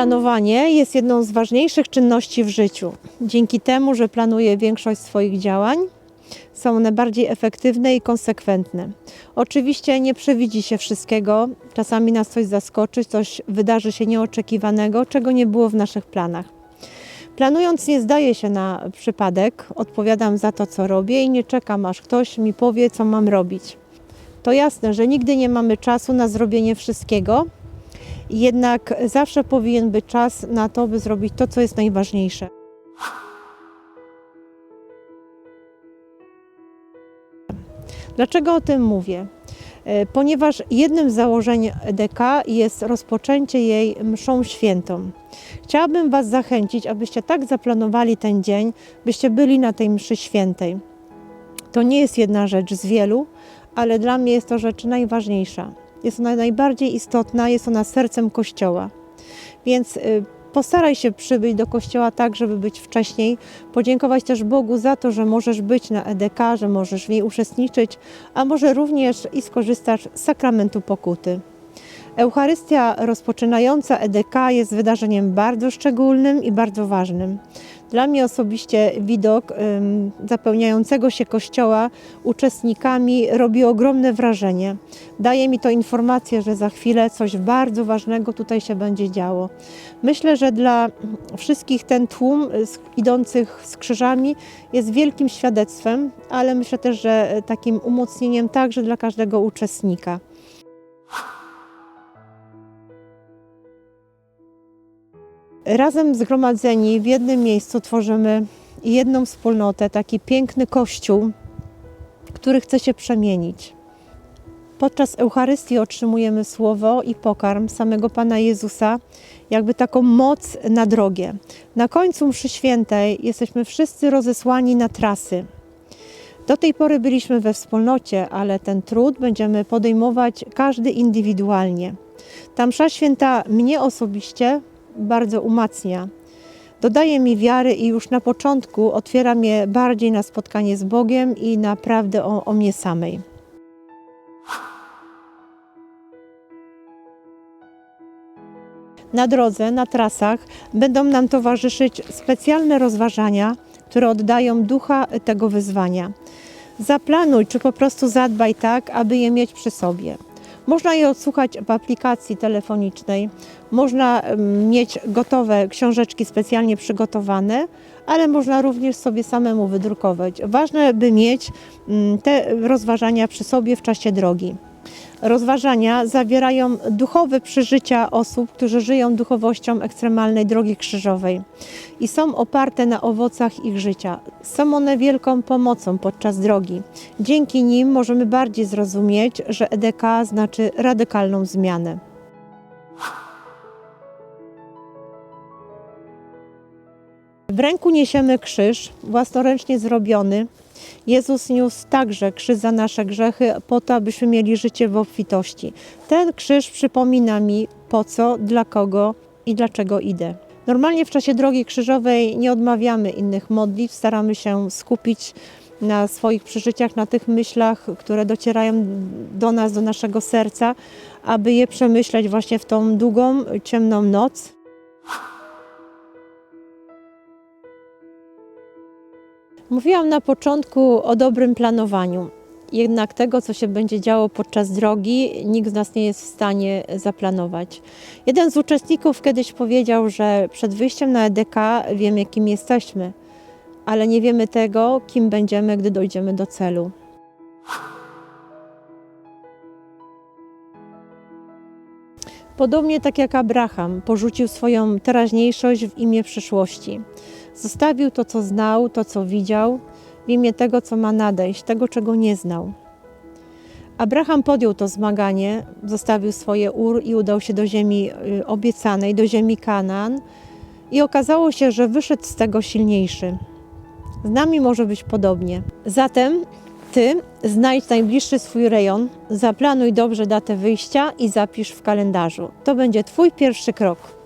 Planowanie jest jedną z ważniejszych czynności w życiu. Dzięki temu, że planuje większość swoich działań, są one bardziej efektywne i konsekwentne. Oczywiście nie przewidzi się wszystkiego, czasami nas coś zaskoczy, coś wydarzy się nieoczekiwanego, czego nie było w naszych planach. Planując nie zdaję się na przypadek, odpowiadam za to, co robię i nie czekam, aż ktoś mi powie, co mam robić. To jasne, że nigdy nie mamy czasu na zrobienie wszystkiego, jednak zawsze powinien być czas na to, by zrobić to, co jest najważniejsze. Dlaczego o tym mówię? E, Ponieważ jednym z założeń EDK jest rozpoczęcie jej mszą świętą. Chciałabym Was zachęcić, abyście tak zaplanowali ten dzień, byście byli na tej mszy świętej. To nie jest jedna rzecz z wielu, ale dla mnie jest to rzecz najważniejsza. Jest ona najbardziej istotna, jest ona sercem Kościoła. Więc y, postaraj się przybyć do Kościoła tak, żeby być wcześniej. Podziękować też Bogu za to, że możesz być na EDK, że możesz w niej uczestniczyć, a może również i skorzystasz z sakramentu pokuty. Eucharystia rozpoczynająca EDK jest wydarzeniem bardzo szczególnym i bardzo ważnym. Dla mnie osobiście widok zapełniającego się kościoła uczestnikami robi ogromne wrażenie. Daje mi to informację, że za chwilę coś bardzo ważnego tutaj się będzie działo. Myślę, że dla wszystkich ten tłum z- idących z krzyżami jest wielkim świadectwem, ale myślę też, że takim umocnieniem także dla każdego uczestnika. Razem zgromadzeni w jednym miejscu tworzymy jedną wspólnotę, taki piękny kościół, który chce się przemienić. Podczas Eucharystii otrzymujemy słowo i pokarm samego Pana Jezusa, jakby taką moc na drogę. Na końcu mszy świętej jesteśmy wszyscy rozesłani na trasy. Do tej pory byliśmy we wspólnocie, ale ten trud będziemy podejmować każdy indywidualnie. Ta msza święta mnie osobiście bardzo umacnia. Dodaje mi wiary i już na początku otwiera mnie bardziej na spotkanie z Bogiem i na prawdę o, o mnie samej. Na drodze, na trasach będą nam towarzyszyć specjalne rozważania, które oddają ducha tego wyzwania. Zaplanuj, czy po prostu zadbaj tak, aby je mieć przy sobie. Można je odsłuchać w aplikacji telefonicznej, można mieć gotowe książeczki specjalnie przygotowane, ale można również sobie samemu wydrukować. Ważne, by mieć mm, te rozważania przy sobie w czasie drogi. Rozważania zawierają duchowe przeżycia osób, którzy żyją duchowością ekstremalnej drogi krzyżowej i są oparte na owocach ich życia. Są one wielką pomocą podczas drogi. Dzięki nim możemy bardziej zrozumieć, że EDK znaczy radykalną zmianę. W ręku niesiemy krzyż, własnoręcznie zrobiony. Jezus niósł także krzyż za nasze grzechy, po to, abyśmy mieli życie w obfitości. Ten krzyż przypomina mi, po co, dla kogo i dlaczego idę. Normalnie w czasie drogi krzyżowej nie odmawiamy innych modlitw, staramy się skupić na swoich przeżyciach, na tych myślach, które docierają do nas, do naszego serca, aby je przemyśleć właśnie w tą długą, ciemną noc. Mówiłam na początku o dobrym planowaniu. Jednak tego, co się będzie działo podczas drogi, nikt z nas nie jest w stanie zaplanować. Jeden z uczestników kiedyś powiedział, że przed wyjściem na EDK wiemy, kim jesteśmy, ale nie wiemy tego, kim będziemy, gdy dojdziemy do celu. Podobnie tak jak Abraham porzucił swoją teraźniejszość w imię przyszłości. Zostawił to, co znał, to, co widział, w imię tego, co ma nadejść, tego, czego nie znał. Abraham podjął to zmaganie, zostawił swoje ur i udał się do ziemi y, obiecanej, do ziemi Kanaan i okazało się, że wyszedł z tego silniejszy. Z nami może być podobnie. Zatem ty znajdź najbliższy swój rejon, zaplanuj dobrze datę wyjścia i zapisz w kalendarzu. To będzie twój pierwszy krok.